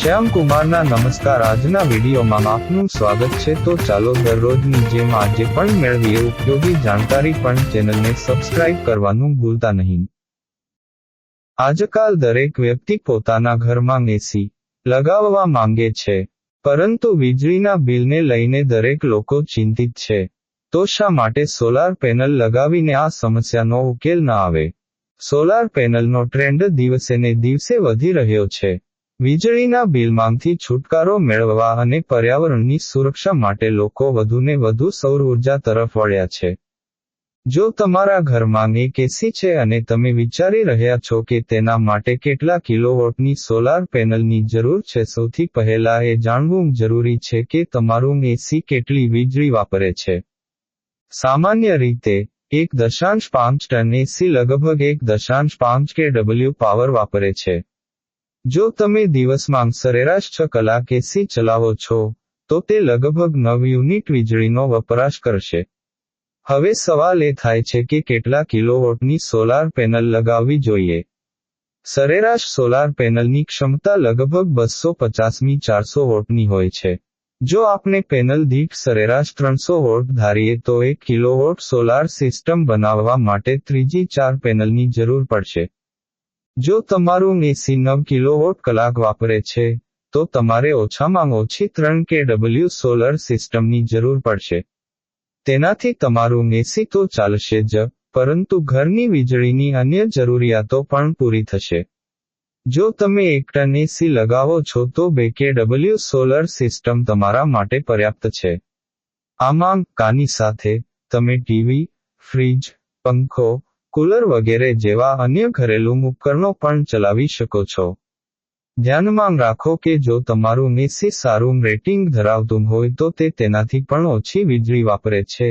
શ્યામ કુમારના નમસ્કાર. આજના વિડીયોમાં આપનું સ્વાગત છે. તો ચાલો દરરોજની જેમ આજે પણ મેળવીએ ઉપયોગી જાણકારી પણ ચેનલને સબસ્ક્રાઇબ કરવાનું ભૂલતા નહીં. આજકાલ દરેક વ્યક્તિ પોતાના ઘરમાં એસી લગાવવા માંગે છે, પરંતુ વીજળીના બિલને લઈને દરેક લોકો ચિંતિત છે. તો શા માટે સોલાર પેનલ લગાવીને આ સમસ્યાનો ઉકેલ ન આવે? સોલાર પેનલનો ટ્રેન્ડ દિવસેને દિવસે વધી રહ્યો છે. વીજળીના બિલમાંથી છુટકારો મેળવવા અને પર્યાવરણની સુરક્ષા માટે લોકો વધુને વધુ સૌર ઊર્જા તરફ વળ્યા છે. જો તમારા ઘરમાં એક એસી છે અને તમે વિચારી રહ્યા છો કે તેના માટે કેટલા કિલોવોટની સોલાર પેનલની જરૂર છે, સૌથી પહેલા એ જાણવું જરૂરી છે કે તમારું એસી કેટલી વીજળી વાપરે છે. સામાન્ય રીતે, એક દશાંશ પાંચ ટન એસી લગભગ એક દશાંશ પાંચ કે ડબલ્યુ પાવર વાપરે છે. જો તમે દિવસમાં સરેરાશ છ કલાક એસી ચલાવો છો, તો તે લગભગ નવ યુનિટ વીજળીનો વપરાશ કરશે. હવે સવાલ એ થાય છે કે કેટલા કિલોવોટની સોલાર પેનલ લગાવવી જોઈએ? સરેરાશ સોલાર પેનલની ક્ષમતા લગભગ બસો પચાસમી ચારસો વોટની હોય છે. જો આપણે પેનલ દીઠ સરેરાશ ત્રણસો વોટ ધારીએ તો એક કિલોવોટ સોલાર સિસ્ટમ બનાવવા માટે ત્રીજી ચાર પેનલની જરૂર પડશે. જો તમારું એસી નવ કિલોવોટ કલાક વાપરે છે, તો તમારે ઓછામાં ઓછી ત્રણ કે ડબલ્યુ સોલર સિસ્ટમની જરૂર પડશે. તેનાથી તમારું એસી તો ચાલશે જ, પરંતુ ઘરની વીજળીની અન્ય જરૂરિયાતો પણ પૂરી થશે. જો તમે એક ટન એસી લગાવો છો, તો બે કે ડબલ્યુ સોલર સિસ્ટમ તમારા માટે પર્યાપ્ત છે. આમાં કાની સાથે, તમે ટીવી, ફ્રીજ, પંખો કુલર વગેરે જેવા અન્ય ઘરેલું ઉપકરણો પણ ચલાવી શકો છો. ધ્યાનમાં રાખો કે જો તમારું એસી સારું રેટિંગ ધરાવતું હોય તો તે તેનાથી પણ ઓછી વીજળી વાપરે છે.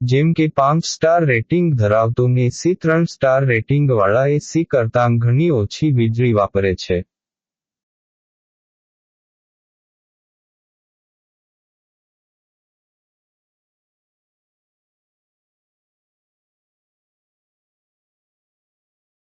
જેમ કે પાંચ સ્ટાર રેટિંગ ધરાવતું એસી ત્રણ સ્ટાર રેટિંગ વાળા એસી કરતાં ઘણી ઓછી વીજળી વાપરે છે.